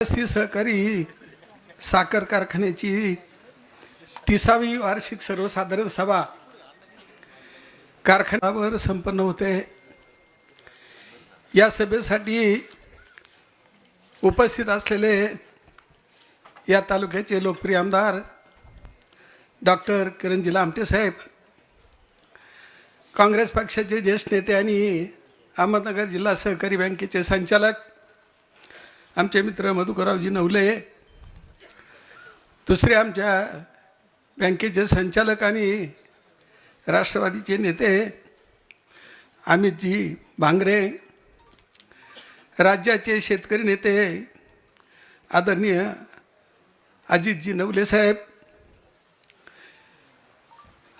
ती सहकारी साखर कारखान्याची तिसावी वार्षिक सर्वसाधारण सभा कारखान्यावर संपन्न होते. या सभेसाठी उपस्थित असलेले या तालुक्याचे लोकप्रिय आमदार डॉक्टर किरणजी लामटे साहेब काँग्रेस पक्षाचे ज्येष्ठ नेते आणि अहमदनगर जिल्हा सहकारी बँकेचे संचालक आमचे मित्र मधुकरावजी नवले दुसरे आमच्या बँकेचे संचालक आणि राष्ट्रवादीचे नेते अमितजी भांगरे राज्याचे शेतकरी नेते आदरणीय अजितजी नवले साहेब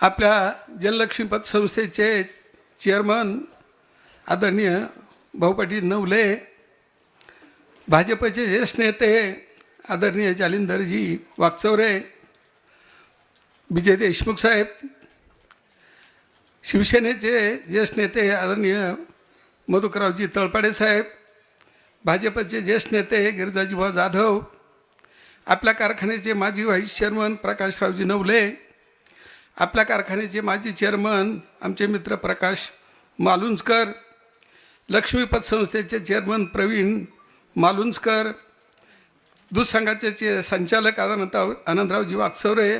आपल्या जनलक्ष्मी पतसंस्थेचे चेअरमन आदरणीय भाऊ पाटील नवले भाजपचे ज्येष्ठ नेते आदरणीय जालिंदरजी वागचौरे विजय देशमुख साहेब शिवसेनेचे ज्येष्ठ नेते आदरणीय मधुकररावजी तळपाडे साहेब भाजपचे ज्येष्ठ नेते गिरिजाजीबा जाधव आपल्या कारखान्याचे माजी व्हाईस चेअरमन प्रकाशरावजी नवले आपल्या कारखान्याचे माजी चेअरमन आमचे मित्र प्रकाश मालुंजकर लक्ष्मीपत संस्थेचे चेअरमन प्रवीण मालुंजकर दूध संघाचे चे संचालक अनंत आनंदरावजी वाकसवरे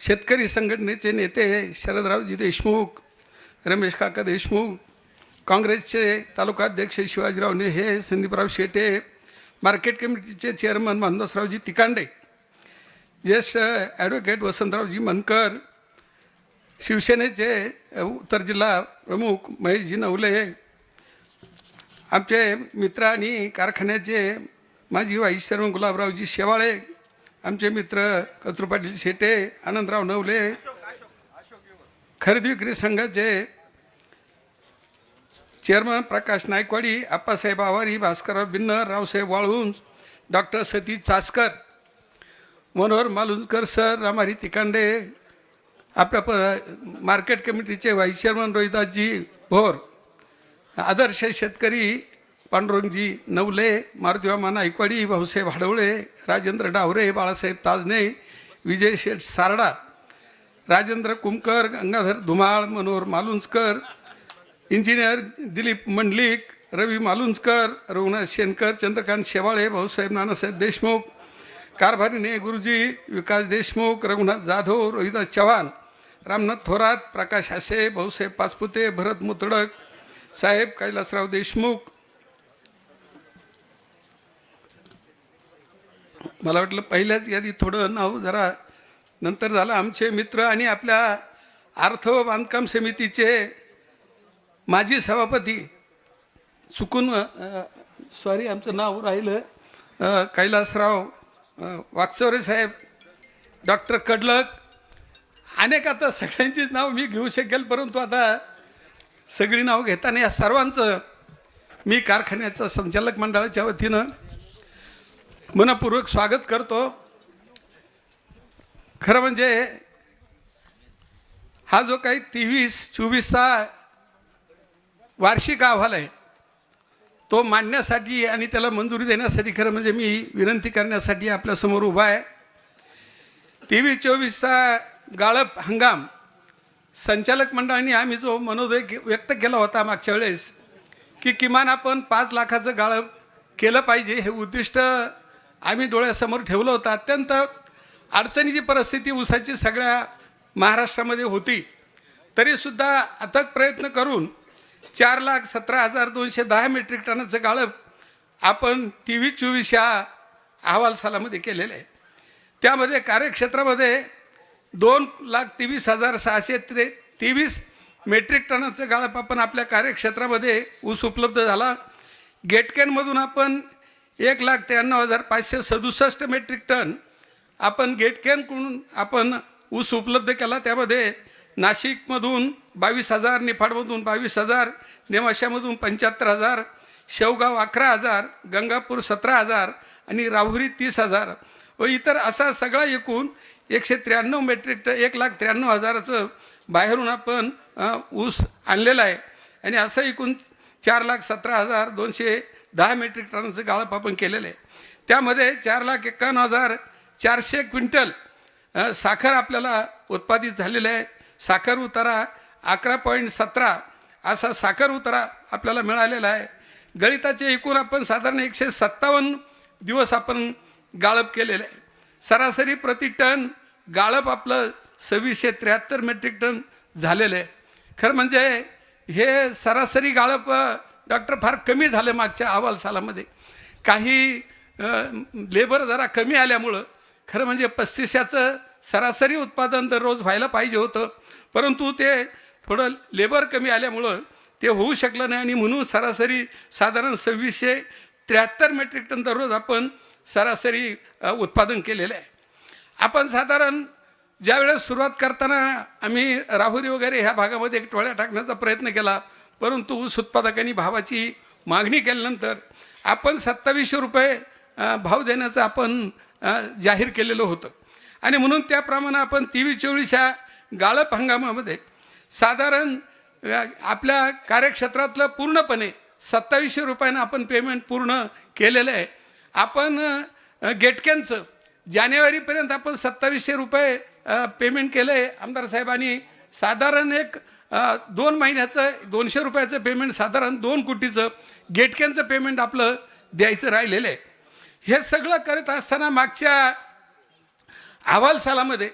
शेतकरी संघटनेचे नेते शरदरावजी देशमुख रमेश काका देशमुख काँग्रेसचे तालुकाध्यक्ष शिवाजीराव नेहे संदीपराव शेटे मार्केट कमिटीचे चेअरमन मानदासरावजी तिकांडे ज्येष्ठ ॲडव्होकेट वसंतरावजी मनकर शिवसेनेचे उत्तर जिल्हा प्रमुख महेशजी नवले आमचे मित्र आणि कारखान्याचे माजी वाईस चेअरमन गुलाबरावजी शेवाळे आमचे मित्र कचरू पाटील शेटे आनंदराव नवले खरेदी विक्री संघाचे chairman Prakash Naikwadi Appasaheb Awari Bhaskarrao Binnar Raosaheb Walunj doctor Satish Chaskar Manohar Malunjkar sir Ramari Tikande आपल्या प मार्केट कमिटीचे व्हाईस चेअरमन रोहिदासजी भोर आदर्श शेतकरी पांडुरंगजी नवले मारुतीवामा ऐकवाडी भाऊसाहेब हाडवळे राजेंद्र डावरे बाळासाहेब ताजने विजय शेठ सारडा राजेंद्र कुमकर गंगाधर धुमाळ मनोहर मालुंजकर इंजिनियर दिलीप मंडलिक रवी मालुंजकर रघुनाथ शेनकर चंद्रकांत शेवाळे भाऊसाहेब नानासाहेब देशमुख कारभारीने गुरुजी विकास देशमुख रघुनाथ जाधव रोहिदास चव्हाण रामनाथ थोरात प्रकाश हासे भाऊसाहेब पाचपुते भरत मुतडक साहेब कैलासराव देशमुख. मला वाटलं पहिल्याच यादी थोडं नाव जरा नंतर झालं. आमचे मित्र आणि आपल्या अर्थ व बांधकाम समितीचे माजी सभापती चुकून सॉरी आमचं नाव राहिलं. कैलासराव अ, साहेब डॉक्टर कडलक. अनेक आता सगळ्यांचीच नाव मी घेऊ शकेल परंतु आता सगळी नाव घेताना या सर्वांचं मी कारखान्याचं संचालक मंडळाच्या वतीनं मनपूर्वक स्वागत करतो. खरं म्हणजे हा जो काही तेवीस चोवीसचा वार्षिक अहवाल आहे तो मांडण्यासाठी आणि त्याला मंजुरी देण्यासाठी खरं म्हणजे मी विनंती करण्यासाठी आपल्यासमोर उभा आहे. तेवीस चोवीसचा गाळप हंगाम संचालक मंडळाने आम्ही जो मनोदय व्यक्त केला होता मागच्या वेळेस की किमान आपण पाच लाखाचं गाळप केलं पाहिजे हे उद्दिष्ट आम्ही डोळ्यासमोर ठेवलं होतं. अत्यंत अडचणीची परिस्थिती उसाची सगळ्या महाराष्ट्रामध्ये होती तरीसुद्धा अथक प्रयत्न करून चार लाख सतरा हजार दोनशे दहा मेट्रिक टनाचं गाळप आपण तेवीस चोवीस या अहवाल सालामध्ये केलेलं आहे. त्यामध्ये कार्यक्षेत्रामध्ये दोन लाख तेवीस हजार सहाशे त्रे तेवीस मेट्रिक टनाचं गाळप आपण आपल्या कार्यक्षेत्रामध्ये ऊस उपलब्ध झाला. गेटकेनमधून आपण एक लाख त्र्याण्णव हजार पाचशे सदुसष्ट मेट्रिक टन आपण गेटकेनकडून आपण ऊस उपलब्ध केला. त्यामध्ये नाशिकमधून बावीस हजार निफाडमधून बावीस हजार नेमाशामधून पंच्याहत्तर हजार शेवगाव अकरा हजार गंगापूर सतरा हजार आणि राहुरी तीस हजार व इतर असा सगळा एकूण एकशे त्र्याण्णव मेट्रिक टन एक लाख त्र्याण्णव हजाराचं बाहेरून आपण ऊस आणलेला आहे. आणि असं एकूण चार लाख सतरा हजार दोनशे दहा मेट्रिक टनाचं गाळप आपण केलेलं आहे. त्यामध्ये चार लाख एक्कावन्न हजार चारशे क्विंटल साखर आपल्याला उत्पादित झालेलं आहे. साखर उतारा अकरा पॉईंट सतरा असा साखर उतारा आपल्याला मिळालेला आहे. गणिताचे एकूण आपण साधारण एकशे सत्तावन्न दिवस आपण गाळप केलेलं आहे. सरासरी प्रति टन गाळप आपलं सव्वीसशे त्र्याहत्तर मेट्रिक टन झालेलं. आहे खरं म्हणजे हे सरासरी गाळप डॉक्टर फार कमी झालं मागच्या अहवाल सालामध्ये. काही लेबर जरा कमी आल्यामुळं खरं म्हणजे पस्तीसशेचं सरासरी उत्पादन दररोज व्हायला पाहिजे होतं. परंतु ते थोडं लेबर कमी आल्यामुळं ते होऊ शकलं नाही आणि म्हणून सरासरी साधारण सव्वीसशे त्र्याहत्तर मेट्रिक टन दररोज आपण सरासरी उत्पादन केलेलं आहे. आपण साधारण ज्यावेळेस सुरुवात करताना आम्ही राहुरी वगैरे ह्या भागामध्ये एक टोळ्या टाकण्याचा प्रयत्न केला परंतु ऊस उत्पादकांनी भावाची मागणी केल्यानंतर आपण सत्तावीसशे रुपये भाव देण्याचं आपण जाहीर केलेलं होतं. आणि म्हणून त्याप्रमाणे आपण तेवीस चोवीस ह्या गाळप हंगामामध्ये साधारण आपल्या कार्यक्षेत्रातलं पूर्णपणे सत्तावीसशे रुपयानं आपण पेमेंट पूर्ण केलेलं आहे. आपण गेटक्यांचं जानेवारीपर्यंत आपण सत्तावीसशे रुपये पेमेंट केलं आहे आमदार साहेबांनी. साधारण एक दोन महिन्याचं दोनशे रुपयाचं पेमेंट साधारण दोन कोटीचं गेटक्यांचं पेमेंट आपलं द्यायचं राहिलेलं आहे. हे सगळं करत असताना मागच्या अहवाल सालामध्ये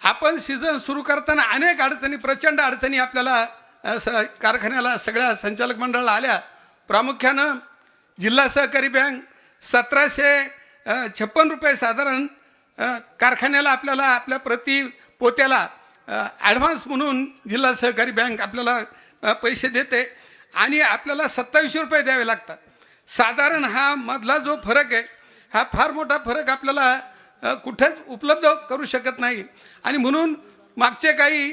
आपण सीझन सुरू करताना अनेक अडचणी प्रचंड अडचणी आपल्याला स कारखान्याला सगळ्या संचालक मंडळाला आल्या. प्रामुख्यानं जिल्हा सहकारी बँक सतराशे छप्पन रुपये साधारण कारखान्याला आपल्याला आपल्या प्रति पोत्याला ॲडव्हान्स म्हणून जिल्हा सहकारी बँक आपल्याला पैसे देते आणि आपल्याला सत्तावीसशे रुपये द्यावे लागतात. साधारण हा मधला जो फरक आहे हा फार मोठा फरक आपल्याला कुठेच उपलब्ध करू शकत नाही. आणि म्हणून मागचे काही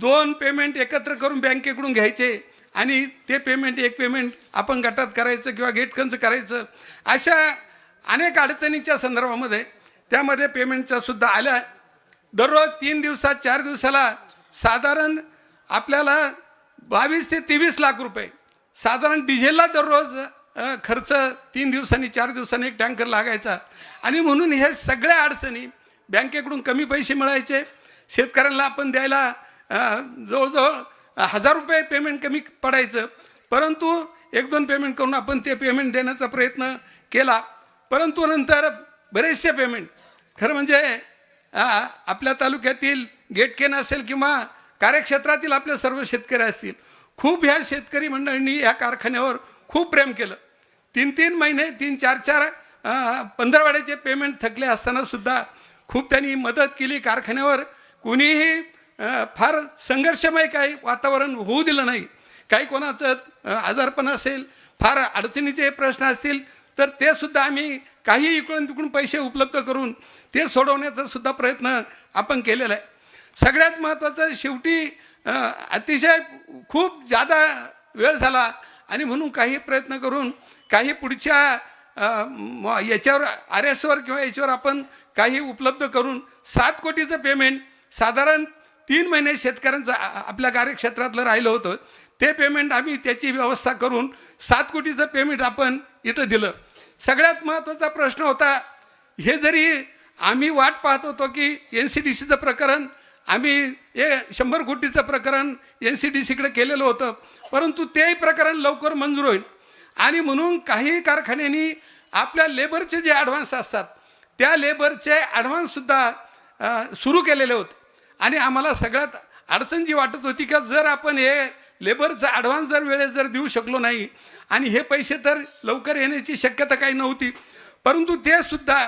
दोन पेमेंट एकत्र करून बँकेकडून घ्यायचे आणि ते पेमेंट एक पेमेंट आपण गटात करायचं किंवा गेटकंच करायचं अशा अनेक अडचणीच्या संदर्भामध्ये त्यामध्ये पेमेंटच्या सुद्धा आल्या. दररोज तीन दिवसात चार दिवसाला साधारण आपल्याला बावीस ते तेवीस लाख रुपये. साधारण डिझेलला दररोज खर्च तीन दिवसांनी चार दिवसांनी एक टँकर लागायचा. आणि म्हणून हे सगळ्या अडचणी बँकेकडून कमी पैसे मिळायचे. शेतकऱ्यांना आपण द्यायला जवळजवळ हजार रुपये पेमेंट कमी पडायचं. परंतु एक दोन पेमेंट करून आपण ते पेमेंट देण्याचा प्रयत्न केला. परंतु नंतर बरेचसे पेमेंट खरं म्हणजे आपल्या तालुक्यातील गेटकेन असेल किंवा कार्यक्षेत्रातील आपले सर्व शेतकरी असतील खूप ह्या शेतकरी मंडळींनी या कारखान्यावर खूप प्रेम केलं. तीन तीन महिने तीन चार चार पंधरवाड्याचे पेमेंट थकले असताना सुद्धा खूप त्यांनी मदत केली कारखान्यावर. कुणीही फार संघर्षमय काही वातावरण होऊ दिलं नाही. काही कोणाचं आजारपण असेल फार अडचणीचे प्रश्न असतील तर ते सुद्धा आम्ही काही इकडून तिकडून पैसे उपलब्ध करून ते सोडवण्याचा सुद्धा प्रयत्न आपण केलेला आहे. सगळ्यात महत्त्वाचं शेवटी अतिशय खूप जादा वेळ झाला आणि म्हणून काही प्रयत्न करून काही पुढच्या याच्यावर आर एसवर किंवा याच्यावर आपण काही उपलब्ध करून सात कोटीचं पेमेंट साधारण तीन महिने शेतकऱ्यांचं आपल्या कार्यक्षेत्रातलं राहिलं होतं. ते पेमेंट आम्ही त्याची व्यवस्था करून सात कोटीचं पेमेंट आपण इथं दिलं. सगळ्यात महत्त्वाचा प्रश्न होता हे जरी आम्ही वाट पाहत होतो की एन सी डी सीचं प्रकरण आम्ही हे शंभर कोटीचं प्रकरण एन सी डी सीकडे केलेलं होतं परंतु तेही प्रकरण लवकर मंजूर होईल. आणि म्हणून काही कारखान्यांनी आपल्या लेबरचे जे ॲडव्हान्स असतात त्या लेबरचे ॲडव्हान्ससुद्धा सुरू केलेले होते. आणि आम्हाला सगळ्यात अडचण जी वाटत होती का जर आपण हे लेबरचा ॲडव्हान्स जर वेळेत जर देऊ शकलो नाही आणि हे पैसे तर लवकर येण्याची शक्यता काही नव्हती परंतु ते सुद्धा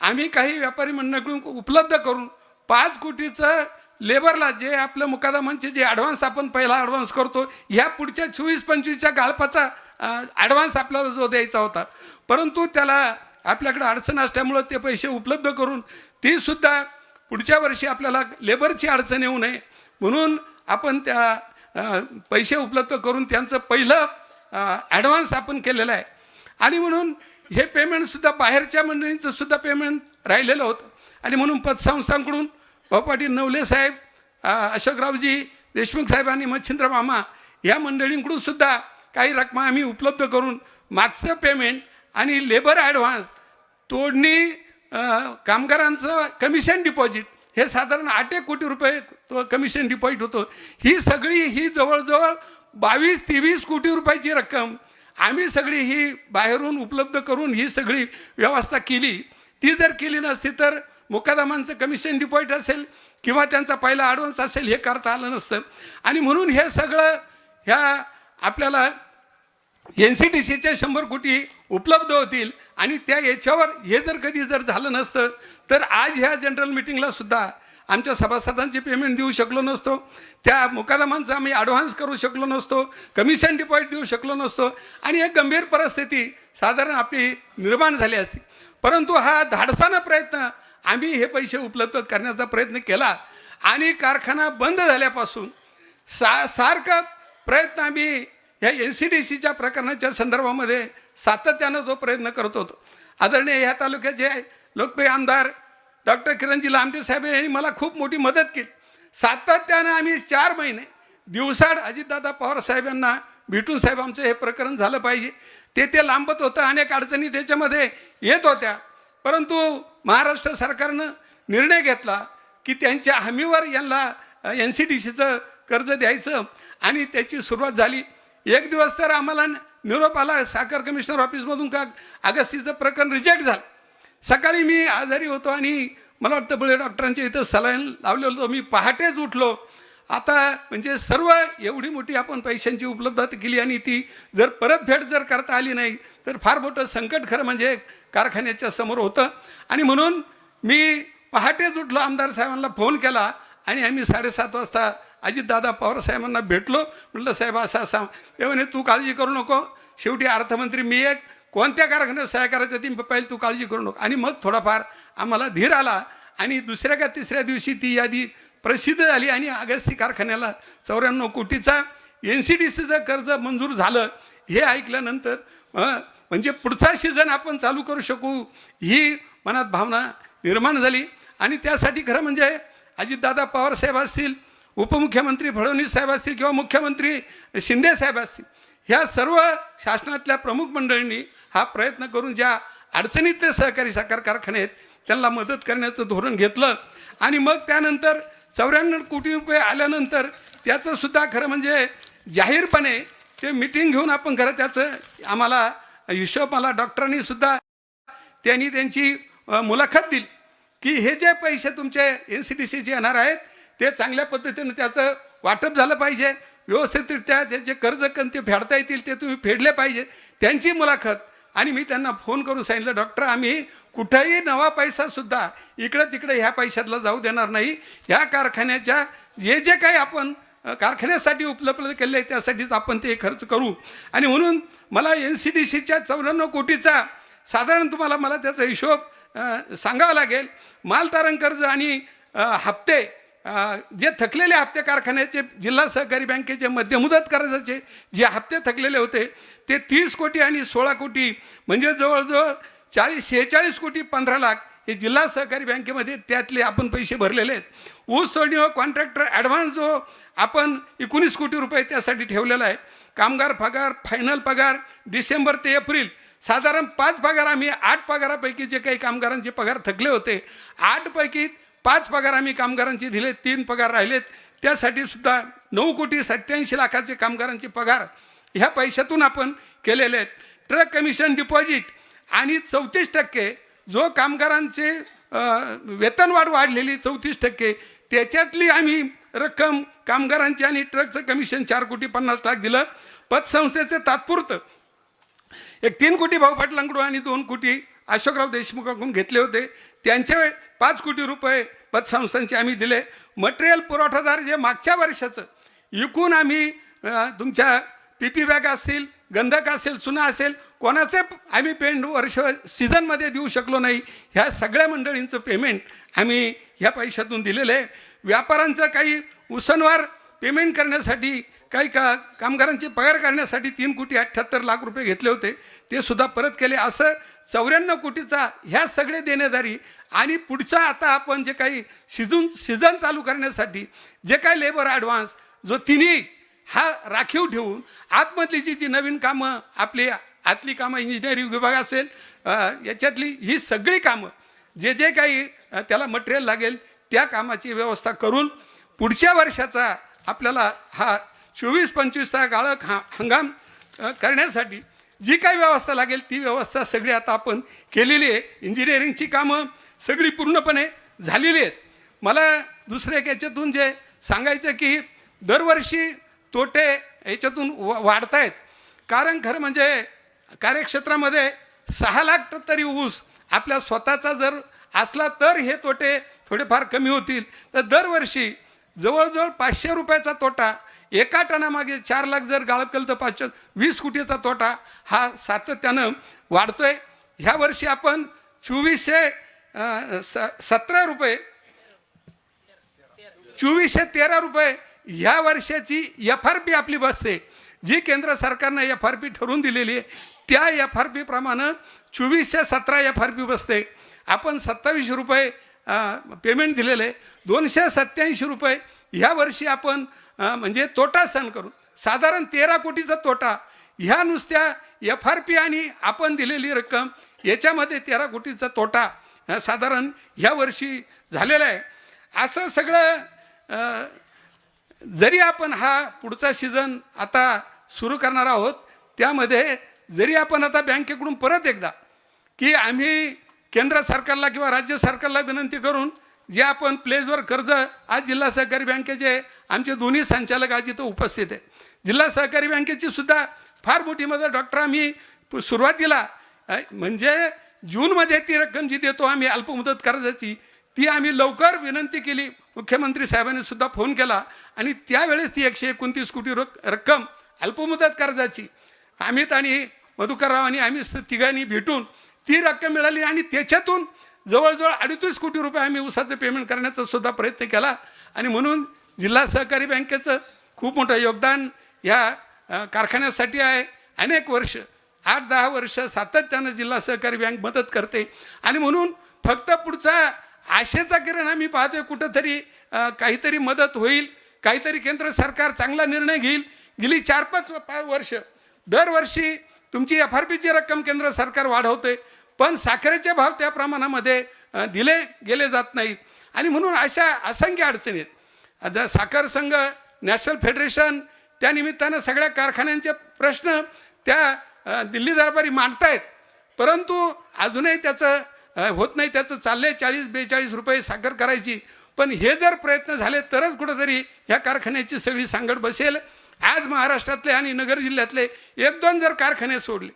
आम्ही काही व्यापारी मंडळाकडून उपलब्ध करून पाच कोटीचं लेबरला जे आपलं मुकादमांचे जे ॲडव्हान्स आपण पहिला ॲडव्हान्स करतो ह्या पुढच्या चोवीस पंचवीसच्या गाळपाचा ॲडव्हान्स आपल्याला जो द्यायचा होता. परंतु त्याला आपल्याकडे अडचण असल्यामुळं ते पैसे उपलब्ध करून तीसुद्धा पुढच्या वर्षी आपल्याला लेबरची अडचण येऊ नये. म्हणून आपण त्या पैसे उपलब्ध करून त्यांचं पहिलं ॲडव्हान्स आपण केलेलं आहे. आणि म्हणून हे पेमेंटसुद्धा बाहेरच्या मंडळींचं सुद्धा पेमेंट राहिलेलं होतं. आणि म्हणून पतसंस्थांकडून भाऊ पाटील नवले साहेब अशोकरावजी देशमुख साहेब आणि मच्छिंद्र मामा या मंडळींकडून सुद्धा काही रकमा आम्ही उपलब्ध करून मागचं पेमेंट आणि लेबर ॲडव्हान्स तोडणी कामगारांचं कमिशन डिपॉझिट हे साधारण आठ एक कोटी रुपये तो कमिशन डिपॉझिट होतो. ही सगळी ही जवळजवळ बावीस तेवीस कोटी रुपयाची रक्कम आम्ही सगळी ही बाहेरून उपलब्ध करून ही सगळी व्यवस्था केली. ती जर केली नसती तर मुकादामांचं कमिशन डिपॉझिट असेल किंवा त्यांचा पहिला ॲडव्हान्स असेल हे करता आलं नसतं. आणि म्हणून हे सगळं ह्या आपल्याला एन सी डी सीच्या शंभर कोटी उपलब्ध होतील आणि त्या याच्यावर हे जर कधी जर झालं नसतं तर आज ह्या जनरल मिटिंगलासुद्धा आमच्या सभासदांचे पेमेंट देऊ शकलो नसतो. त्या मुकादमांचा आम्ही ॲडव्हान्स करू शकलो नसतो कमिशन डिपॉझिट देऊ शकलो नसतो आणि एक गंभीर परिस्थिती साधारण आपली निर्माण झाली असती. परंतु हा धाडसानं प्रयत्न आम्ही हे पैसे उपलब्ध करण्याचा प्रयत्न केला आणि कारखाना बंद झाल्यापासून सा सारखा प्रयत्न आम्ही ह्या एन सी डी सीच्या प्रकरणाच्या संदर्भामध्ये सातत्यानं तो प्रयत्न करत होतो. आदरणीय ह्या तालुक्याचे लोकप्रिय आमदार डॉक्टर किरणजी लांबटे साहेब यांनी मला खूप मोठी मदत केली. सातत्यानं आम्ही चार महिने दिवसाड अजितदादा पवार साहेब यांना भेटून साहेब आमचं हे प्रकरण झालं पाहिजे. ते ते लांबत होतं अनेक अडचणी त्याच्यामध्ये येत होत्या. परंतु महाराष्ट्र सरकारनं निर्णय घेतला की त्यांच्या हमीवर यांना एन सी डी सीचं कर्ज द्यायचं आणि त्याची सुरुवात झाली. एक दिवस तर आम्हाला निरोप आला साखर कमिशनर ऑफिसमधून का अगस्तीचं प्रकरण रिजेक्ट झालं. सकाळी मी आजारी होतो आणि मला वाटतं बळे डॉक्टरांच्या इथं सलाईन लावले होतो. मी पहाटेच उठलो. आता म्हणजे सर्व एवढी मोठी आपण पैशांची उपलब्धता केली आणि ती जर परतफेड जर करता आली नाही तर फार मोठं संकट खरं म्हणजे कारखान्याच्या समोर होतं. आणि म्हणून मी पहाटेच उठलो. आमदार साहेबांना फोन केला आणि आम्ही साडेसात वाजता अजितदादा पवार साहेबांना भेटलो. म्हटलं साहेब असं असा. ते म्हणे तू काळजी करू नको. शेवटी अर्थमंत्री मी एक. कोणत्या कारखान्यात सहाय्य करायचं ती पहिले तू काळजी करू नको. आणि मग थोडाफार आम्हाला धीर आला. आणि दुसऱ्या का तिसऱ्या दिवशी ती यादी प्रसिद्ध झाली. आणि अगस्ती कारखान्याला चौऱ्याण्णव कोटीचा एन सी डी सीचं कर्ज मंजूर झालं. हे ऐकल्यानंतर म्हणजे पुढचा सीझन आपण चालू करू शकू ही मनात भावना निर्माण झाली. आणि त्यासाठी खरं म्हणजे अजितदादा पवार साहेब असतील उपमुख्यमंत्री फडणवीस साहेब असतील किंवा मुख्यमंत्री शिंदे साहेब असतील ह्या सर्व शासनातल्या प्रमुख मंडळींनी हा प्रयत्न करून ज्या अडचणीतले सहकारी साखर कारखाने आहेत त्यांना मदत करण्याचं धोरण घेतलं. आणि मग त्यानंतर चौऱ्याण्णव कोटी रुपये आल्यानंतर त्याचंसुद्धा खरं म्हणजे जाहीरपणे ते मिटिंग घेऊन आपण खरं त्याचं आम्हाला हिशोब मला डॉक्टरांनीसुद्धा त्यांनी त्यांची मुलाखत दिली की हे जे पैसे तुमचे एन सी डी सीचे येणार आहेत ते चांगल्या पद्धतीनं त्याचं वाटप झालं पाहिजे. व्यवस्थितरित्या त्याचे कर्ज कण ते फेडता येतील ते तुम्ही फेडले पाहिजे. त्यांची मुलाखत आणि मी त्यांना फोन करून सांगितलं डॉक्टर आम्ही कुठंही नवा पैसासुद्धा इकडं तिकडे ह्या पैशातला जाऊ देणार नाही. ह्या कारखान्याच्या जे जे काही आपण कारखान्यासाठी उपलब्ध केले आहे त्यासाठीच आपण ते खर्च करू. आणि म्हणून मला एन सी डी सीच्या चौऱ्याण्णव कोटीचा साधारण तुम्हाला मला त्याचा हिशोब सांगावा लागेल. मालतारण कर्ज आणि हप्ते जे थकलेले हप्ते कारखान्याचे जिल्हा सहकारी बँकेचे मध्यमुदत कर्जाचे जे हप्ते थकलेले होते ते तीस कोटी आणि सोळा कोटी म्हणजे जवळजवळ चाळीस शेहेचाळीस कोटी पंधरा लाख हे जिल्हा सहकारी बँकेमध्ये त्यातले आपण पैसे भरलेले आहेत. ऊस तोडणी व कॉन्ट्रॅक्टर ॲडव्हान्स जो आपण एकोणीस कोटी रुपये त्यासाठी ठेवलेला आहे. कामगार पगार फायनल पगार डिसेंबर ते एप्रिल साधारण पाच पगार आम्ही आठ पगारापैकी जे काही कामगारांचे पगार थकले होते आठपैकी पाच पगार आम्ही कामगारांचे दिले तीन पगार राहिलेत. त्यासाठी सुद्धा नऊ कोटी सत्याऐंशी लाखाचे कामगारांचे पगार ह्या पैशातून आपण केलेले आहेत. ट्रक कमिशन डिपॉझिट आणि चौतीस टक्के जो कामगारांचे वेतनवाढ वाढलेली चौतीस टक्के त्याच्यातली आम्ही रक्कम कामगारांची आणि ट्रकचं कमिशन चार कोटी पन्नास लाख दिलं. पतसंस्थेचं तात्पुरतं एक तीन कोटी भाऊ पाटलांकडून आणि दोन कोटी अशोकराव देशमुखाकडून घेतले होते. त्यांचे पाच कोटी रुपये पतसंस्थांचे आम्ही दिले. मटेरियल पुरवठादार जे मागच्या वर्षाचं विकून आम्ही तुमच्या पीपी बॅग असतील गंधक असेल चुना असेल कोणाचे आम्ही पेंट वर्ष सीझनमध्ये देऊ शकलो नाही. ह्या सगळ्या मंडळींचं पेमेंट आम्ही ह्या पैशातून दिलेलं. आहे व्यापाऱ्यांचं काही उसनवार पेमेंट करण्यासाठी काही का कामगारांचे पगार करण्यासाठी तीन कोटी अठ्ठ्याहत्तर लाख रुपये घेतले होते. ते सुद्धा परत केले. असं चौऱ्याण्णव कोटीचा ह्या सगळे देणेदारी आणि पुढचा आता आपण जे काही शिजून सीझन चालू करण्यासाठी जे काही लेबर ॲडव्हान्स जो तिन्ही हा राखीव ठेवून आतमधली जी जी नवीन कामं आपली आतली कामं इंजिनिअरिंग विभाग असेल याच्यातली ही सगळी कामं जे जे काही त्याला मटेरियल लागेल त्या कामाची व्यवस्था करून पुढच्या वर्षाचा आपल्याला हा चोवीस पंचवीसचा गाळक हा हंगाम करण्यासाठी जी काही व्यवस्था लागेल ती व्यवस्था सगळी आता आपण केलेली आहे. इंजिनिअरिंगची कामं सगळी पूर्णपणे झालेली आहेत. मला दुसऱ्या एक याच्यातून जे सांगायचं की दरवर्षी तोटे याच्यातून वाढत आहेत कारण खरं म्हणजे कार्यक्षेत्रामध्ये सहा लाख तरी ऊस आपल्या स्वतःचा जर असला तर हे तोटे थोडेफार कमी होतील. तर दरवर्षी जवळजवळ पाचशे रुपयाचा तोटा एका टनामागे चार लाख जर गाळप केलं तर पाचशे वीस कोटीचा तोटा हा सातत्यानं वाढतोय. ह्या वर्षी आपण चोवीसशे स सतरा रुपये चोवीसशे तेरा रुपये ह्या वर्षाची एफ आर पी आपली बसते. जी केंद्र सरकारनं एफ आर पी ठरवून दिलेली आहे त्या एफ आर पीप्रमाणे चोवीसशे सतरा एफ आर पी बसते. आपण सत्तावीस रुपये पेमेंट दिलेलं आहे. दोनशे सत्याऐंशी रुपये ह्या वर्षी आपण म्हणजे तोटा सहन करू. साधारण तेरा कोटीचा तोटा. ह्या नुसत्या एफ आर पी आणि आपण दिलेली रक्कम याच्यामध्ये तेरा कोटीचा तोटा साधारण ह्या वर्षी झालेला आहे. असं सगळं जरी आपण हा पुढचा सीझन आता सुरू करणार आहोत त्यामध्ये जरी आपण आता बँकेकडून परत एकदा की आम्ही केंद्र सरकारला किंवा राज्य सरकारला विनंती करून जे आपण प्लेजवर कर्ज आज जिल्हा सहकारी बँकेचे आमचे दोन्ही संचालक आज इथं उपस्थित आहे जिल्हा सहकारी बँकेची सुद्धा फार मोठी मदत. डॉक्टर आम्ही सुरुवातीला म्हणजे जूनमध्ये ती रक्कम जी देतो आम्ही अल्पमुदत कर्जाची ती आम्ही लवकर विनंती केली. मुख्यमंत्री साहेबांनी सुद्धा फोन केला आणि त्यावेळेस ती एकशे एकोणतीस कोटी रक रक्कम अल्पमुदत कर्जाची अमित आणि मधुकरराव आणि आम्ही तिघांनी भेटून ती रक्कम मिळाली आणि त्याच्यातून जवळजवळ अडतीस कोटी रुपये आम्ही उसाचं पेमेंट करण्याचा सुद्धा प्रयत्न केला. आणि म्हणून जिल्हा सहकारी बँकेचं खूप मोठं योगदान ह्या कारखान्यासाठी आहे. अनेक वर्ष आठ दहा वर्ष सातत्यानं जिल्हा सहकारी बँक मदत करते. आणि म्हणून फक्त पुढचा आशेचा किरण आम्ही पाहतोय कुठंतरी काहीतरी मदत होईल. काहीतरी केंद्र सरकार चांगला निर्णय घेईल. गेली चार पाच पाच वर्ष दरवर्षी तुमची एफ आर पीची रक्कम केंद्र सरकार वाढवते पण साखरेचे भाव त्या प्रमाणामध्ये दिले गेले जात नाहीत. आणि म्हणून अशा असंख्य अडचणी आहेत. आता साखर संघ नॅशनल फेडरेशन त्या निमित्तानं सगळ्या कारखान्यांचे प्रश्न त्या दिल्ली दरबारी मांडतायत. परंतु अजूनही त्याचं होत नाही. त्याचं चाललं आहे चाळीस बेचाळीस रुपये साखर करायची. पण हे जर प्रयत्न झाले तरच कुठंतरी ह्या कारखान्याची सगळी सांगड बसेल. आज महाराष्ट्रातले आणि नगर जिल्ह्यातले एक दोन जर कारखाने सोडले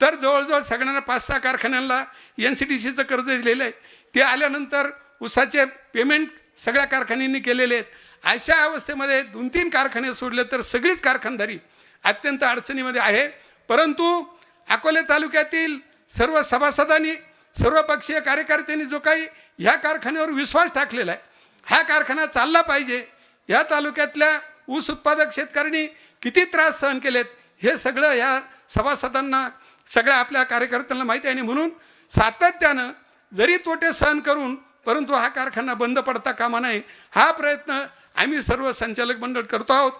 तर जवळजवळ सगळ्यांना पाच सहा कारखान्यांना एन सी डी सीचं कर्ज दिलेलं आहे. ते आल्यानंतर उसाचे पेमेंट सगळ्या कारखान्यांनी केलेले आहेत. अशा अवस्थेमध्ये दोन तीन कारखाने सोडले तर सगळीच कारखानदारी अत्यंत अडचणीमध्ये आहे. परंतु अकोले तालुक्यातील सर्व सभासदांनी सर्व पक्षीय कार्यकर्त्यांनी जो काही ह्या कारखान्यावर विश्वास टाकलेला आहे हा कारखाना चालला पाहिजे. या तालुक्यातल्या ऊस उत्पादक शेतकऱ्यांनी किती त्रास सहन केलेत हे सगळं या सभासदांना सगळ्या आपल्या कार्यकर्त्यांना माहिती आहे. आणि म्हणून सातत्यानं जरी तोटे सहन करून परंतु हा कारखाना बंद पडता कामा नये हा प्रयत्न आम्ही सर्व संचालक मंडळ करतो आहोत.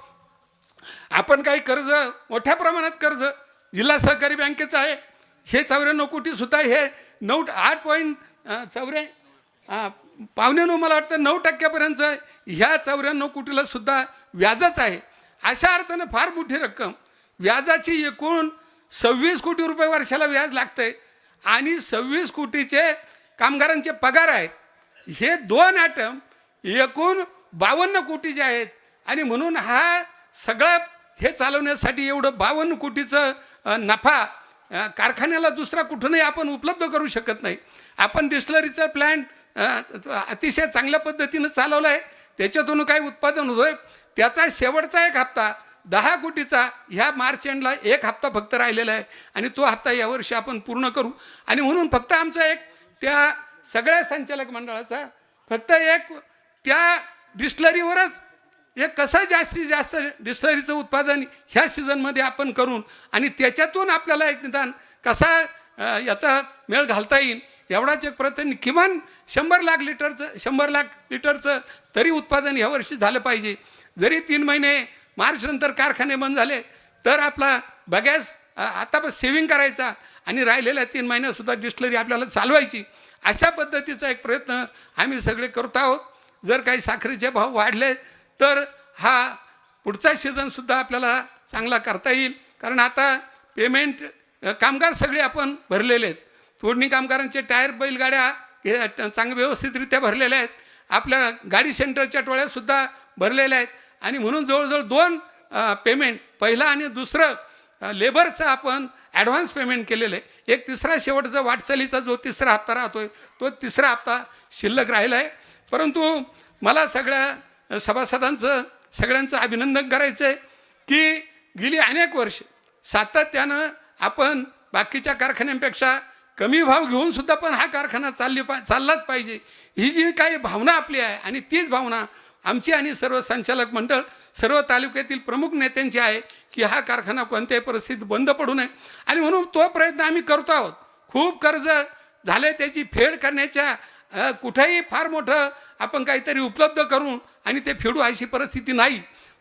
आपण काही कर्ज मोठ्या प्रमाणात कर्ज जिल्हा सहकारी बँकेचं आहे. हे चौऱ्याण्णव कोटी सुद्धा हे नऊ आठ पॉईंट चौऱ्या अं, पावणे नऊ मला वाटतं नऊ टक्क्यापर्यंत ह्या चौऱ्याण्णव कोटीला सुद्धा व्याजच आहे. अशा अर्थानं फार मोठी रक्कम. व्याजाची एकूण सव्वीस कोटी रुपये वर्षाला व्याज लागतंय आणि सव्वीस कोटीचे कामगारांचे पगार आहेत. हे दोन ॲटम एकूण बावन्न कोटीचे आहेत आणि म्हणून हा सगळा हे चालवण्यासाठी एवढं बावन्न कोटीचं नफा कारखान्याला दुसरा कुठूनही आपण उपलब्ध करू शकत नाही. आपण डिस्टलरीचा प्लॅन्ट अतिशय चांगल्या पद्धतीनं चालवला आहे त्याच्यातून काही उत्पादन होतोय. त्याचा शेवटचा एक हप्ता दहा कोटीचा ह्या मार्च एंडला एक हप्ता फक्त राहिलेला आहे आणि तो हप्ता यावर्षी आपण पूर्ण करू. आणि म्हणून फक्त आमचा एक त्या सगळ्या संचालक मंडळाचा फक्त एक त्या डिस्टलरीवरच एक कसं जास्तीत जास्त डिस्टलरीचं उत्पादन ह्या सीझनमध्ये आपण करून आणि त्याच्यातून आपल्याला एक निदान कसा याचा मेळ घालता येईल एवढाच एक प्रयत्न. किमान शंभर लाख लिटरचं शंभर लाख लिटरचं तरी उत्पादन ह्या वर्षी झालं पाहिजे. जरी तीन महिने मार्चनंतर कारखाने बंद झाले. तर आपला बगॅस आता पण सेविंग करायचा आणि राहिलेल्या तीन महिन्यातसुद्धा डिस्टलरी आपल्याला चालवायची. अशा पद्धतीचा एक प्रयत्न आम्ही सगळे करत आहोत. जर काही साखरेचे भाव वाढले तर हा पुढचा सीझनसुद्धा आपल्याला चांगला करता येईल. कारण आता पेमेंट कामगार सगळे आपण भरलेले आहेत. तोडणी कामगारांचे टायर बैलगाड्या हे चांगल्या व्यवस्थितरित्या भरलेल्या आहेत. आपल्या गाडी सेंटरच्या टोळ्यासुद्धा भरलेल्या आहेत. आणि म्हणून जवळजवळ दोन पेमेंट पहिला आणि दुसरं लेबरचं आपण ॲडव्हान्स पेमेंट केलेलं आहे. एक तिसरा शेवटचा वाटचालीचा जो तिसरा हप्ता राहतो आहे तो तिसरा हप्ता शिल्लक राहिला आहे. परंतु मला सगळ्या सभासदांचं सगळ्यांचं अभिनंदन करायचं आहे की गेली अनेक वर्ष सातत्यानं आपण बाकीच्या कारखान्यांपेक्षा कमी भाव घेऊन सुद्धा पण हा कारखाना चालली पा चाललाच पाहिजे. ही जी काही भावना आपली आहे आणि तीच भावना आमची आणि सर्व संचालक मंडळ सर्व तालुक्यातील प्रमुख नेत्यांची आहे की हा कारखाना कोणत्याही परिस्थितीत बंद पडू नये. आणि म्हणून तो प्रयत्न आम्ही करतो आहोत. खूप कर्ज झाले त्याची फेड करण्याच्या कुठेही फार मोठं आपण काहीतरी उपलब्ध करून आणि ते फेडू अशी परिस्थिती नाही.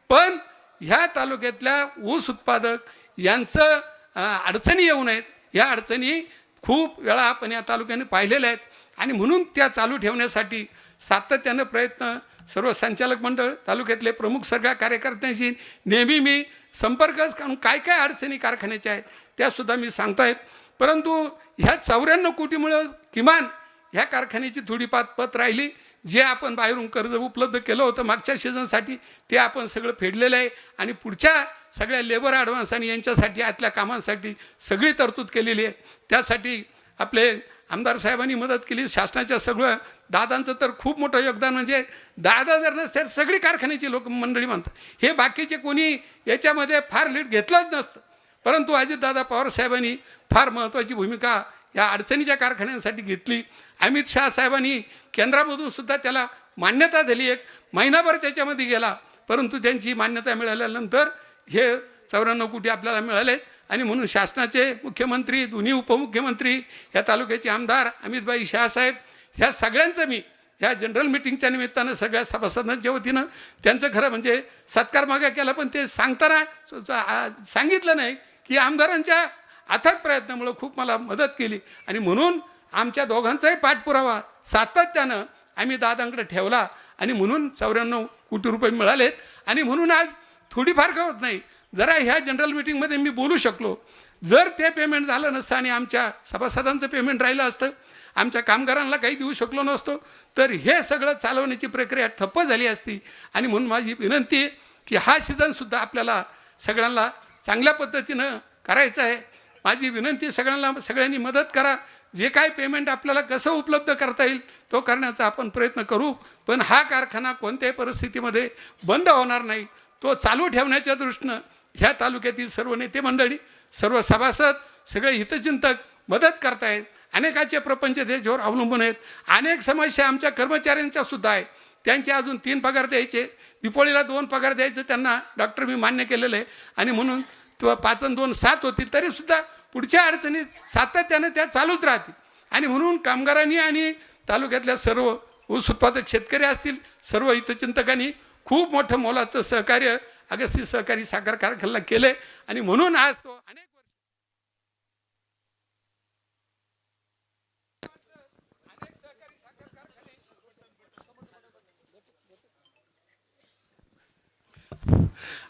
पण ह्या तालुक्यातल्या ऊस उत्पादक यांचं अडचणी येऊ नयेत. ह्या अडचणी खूप वेळा आपण या तालुक्याने पाहिलेल्या आहेत. आणि म्हणून त्या चालू ठेवण्यासाठी सातत्यानं प्रयत्न सर्व संचालक मंडळ तालुक्यातले प्रमुख सगळ्या कार्यकर्त्यांशी नेहमी मी संपर्कच कारण काय काय अडचणी कारखान्याच्या आहेत त्यासुद्धा मी सांगतोय. परंतु ह्या चौऱ्याण्णव कोटीमुळं किमान ह्या कारखान्याची थोडीफार पत राहिली. जे आपण बाहेरून कर्ज उपलब्ध केलं होतं मागच्या सीझनसाठी ते आपण सगळं फेडलेलं आहे. आणि पुढच्या सगळ्या लेबर ॲडव्हान्स आणि यांच्यासाठी आतल्या कामांसाठी सगळी तरतूद केलेली आहे. त्यासाठी आपले आमदार साहेबांनी मदत केली. शासनाच्या सगळं दादांचं तर खूप मोठं योगदान म्हणजे दादा जर नसते तर सगळी कारखान्याची लोक मंडळी म्हणतात हे बाकीचे कोणी याच्यामध्ये फार लीड घेतलंच नसतं. परंतु अजितदादा पवार साहेबांनी फार महत्त्वाची भूमिका या अडचणीच्या कारखान्यांसाठी घेतली. अमित शहा साहेबांनी केंद्रामधून सुद्धा त्याला मान्यता दिली एक. महिनाभर त्याच्यामध्ये गेला. परंतु त्यांची मान्यता मिळाल्यानंतर हे चौऱ्याण्णव कोटी आपल्याला मिळालेत. आणि म्हणून शासनाचे मुख्यमंत्री दोन्ही उपमुख्यमंत्री या तालुक्याचे आमदार अमितबाई शहासाहेब ह्या सगळ्यांचं मी ह्या जनरल मिटिंगच्या निमित्तानं सगळ्या सभासदांच्या वतीनं त्यांचं खरं म्हणजे सत्कार मागा केला पण ते सांगताना सांगितलं नाही की आमदारांच्या अथक प्रयत्नामुळं खूप मला मदत केली. आणि म्हणून आमच्या दोघांचाही पाठपुरावा सातत्यानं आम्ही दादांकडे ठेवला. आणि म्हणून चौऱ्याण्णव कोटी रुपये मिळालेत. आणि म्हणून आज थोडीफार का होत नाही? जरा ह्या जनरल मिटिंगमध्ये मी बोलू शकलो. जर ते पेमेंट झालं नसतं आणि आमच्या सभासदांचं पेमेंट राहिलं असतं आमच्या कामगारांना काही देऊ शकलो नसतो तर हे सगळं चालवण्याची प्रक्रिया ठप्प झाली असती. आणि म्हणून माझी विनंती आहे की हा सीझनसुद्धा आपल्याला सगळ्यांना चांगल्या पद्धतीनं करायचं आहे. माझी विनंती सगळ्यांना सगळ्यांनी मदत करा. जे काय पेमेंट आपल्याला कसं उपलब्ध करता येईल तो करण्याचा आपण प्रयत्न करू. पण हा कारखाना कोणत्याही परिस्थितीमध्ये बंद होणार नाही. तो चालू ठेवण्याच्या दृष्टीनं ह्या तालुक्यातील सर्व नेते मंडळी सर्व सभासद सगळे हितचिंतक मदत करतायत अनेकाचे प्रपंच त्याच्यावर अवलंबून आहेत अनेक समस्या आमच्या कर्मचाऱ्यांच्या सुद्धा आहेत. त्यांचे अजून तीन पगार द्यायचे दिपोळीला दोन पगार द्यायचे त्यांना डॉक्टर मी मान्य केलेलं आहे. आणि म्हणून तो पाच आणि दोन सात होतील तरीसुद्धा पुढच्या अडचणीत सातत्यानं त्या चालूच राहतील. आणि म्हणून कामगारांनी आणि तालुक्यातल्या सर्व ऊस उत्पादक शेतकरी असतील सर्व हितचिंतकांनी खूप मोठं मोलाचं सहकार्य अगस्ती सहकारी साखर कारखान्याला केले आणि म्हणून आज तो अनेक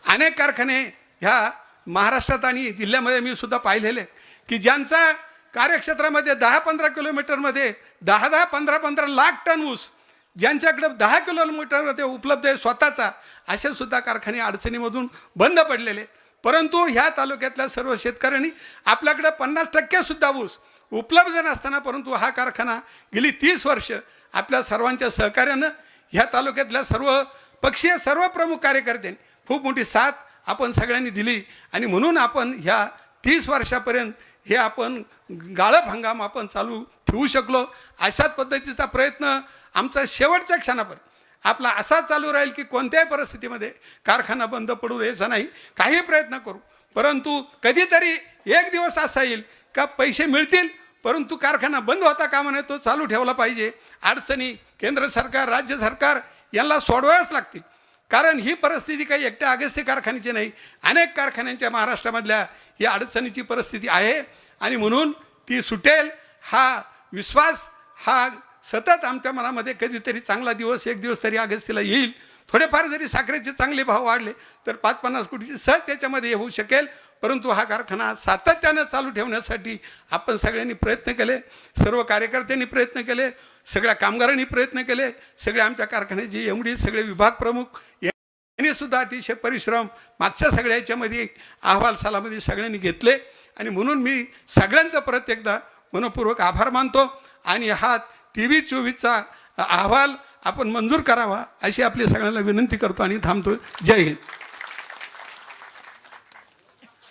अनेक कारखाने ह्या महाराष्ट्रात आणि जिल्ह्यामध्ये मी सुद्धा पाहिलेले की ज्यांचा कार्यक्षेत्रामध्ये दहा पंधरा किलोमीटरमध्ये दहा दहा पंधरा पंधरा लाख टन ऊस ज्यांच्याकडे दहा किलोमीटरमध्ये उपलब्ध आहे स्वतःचा असे सुद्धा कारखाने अडचणीमधून बंद पडलेले. परंतु ह्या तालुक्यातल्या सर्व शेतकऱ्यांनी आपल्याकडे पन्नास टक्केसुद्धा ऊस उपलब्ध नसताना परंतु हा कारखाना गेली तीस वर्ष आपल्या सर्वांच्या सहकार्यानं ह्या तालुक्यातल्या सर्व पक्षीय सर्व प्रमुख कार्यकर्त्यांनी खूप मोठी साथ आपण सगळ्यांनी दिली. आणि म्हणून आपण ह्या तीस वर्षापर्यंत हे आपण गाळप हंगाम आपण चालू ठेवू शकलो. अशाच पद्धतीचा प्रयत्न आमचा शेवटच्या क्षणापर्यंत. आपला असा चालू राहील की कोणत्याही परिस्थितीमध्ये कारखाना बंद पडू द्यायचा नाही काही प्रयत्न करू. परंतु कधीतरी एक दिवस असा येईल का पैसे मिळतील परंतु कारखाना बंद होता कामा नये तो चालू ठेवला पाहिजे. अडचणी केंद्र सरकार राज्य सरकार यांना सोडवाव्याच लागतील. कारण ही परिस्थिती काही एकट्या अगस्त्य कारखान्याची नाही अनेक कारखान्यांच्या महाराष्ट्रामधल्या ही अडचणीची परिस्थिती आहे. आणि म्हणून ती सुटेल हा विश्वास हा सतत आमच्या मनामध्ये कधीतरी चांगला दिवस एक दिवस तरी अगस्तीला येईल. थोडेफार जरी साखरेचे चांगले भाव वाढले तर पाच पन्नास कोटीची सहज त्याच्यामध्ये होऊ शकेल. परंतु हा कारखाना सातत्यानं चालू ठेवण्यासाठी आपण सगळ्यांनी प्रयत्न केले सर्व कार्यकर्त्यांनी प्रयत्न केले सगळ्या कामगारांनी प्रयत्न केले सगळे आमच्या कारखान्याचे एवढी सगळे विभाग प्रमुख यांनी सुद्धा अतिशय परिश्रम मागच्या सगळ्या याच्यामध्ये अहवाल सालामध्ये सगळ्यांनी घेतले. आणि म्हणून मी सगळ्यांचा परत एकदा मनपूर्वक आभार मानतो. आणि हा तेवीस चोवीसचा अहवाल आपण मंजूर करावा अशी आपली सगळ्यांना विनंती करतो आणि थांबतो जय हिंद.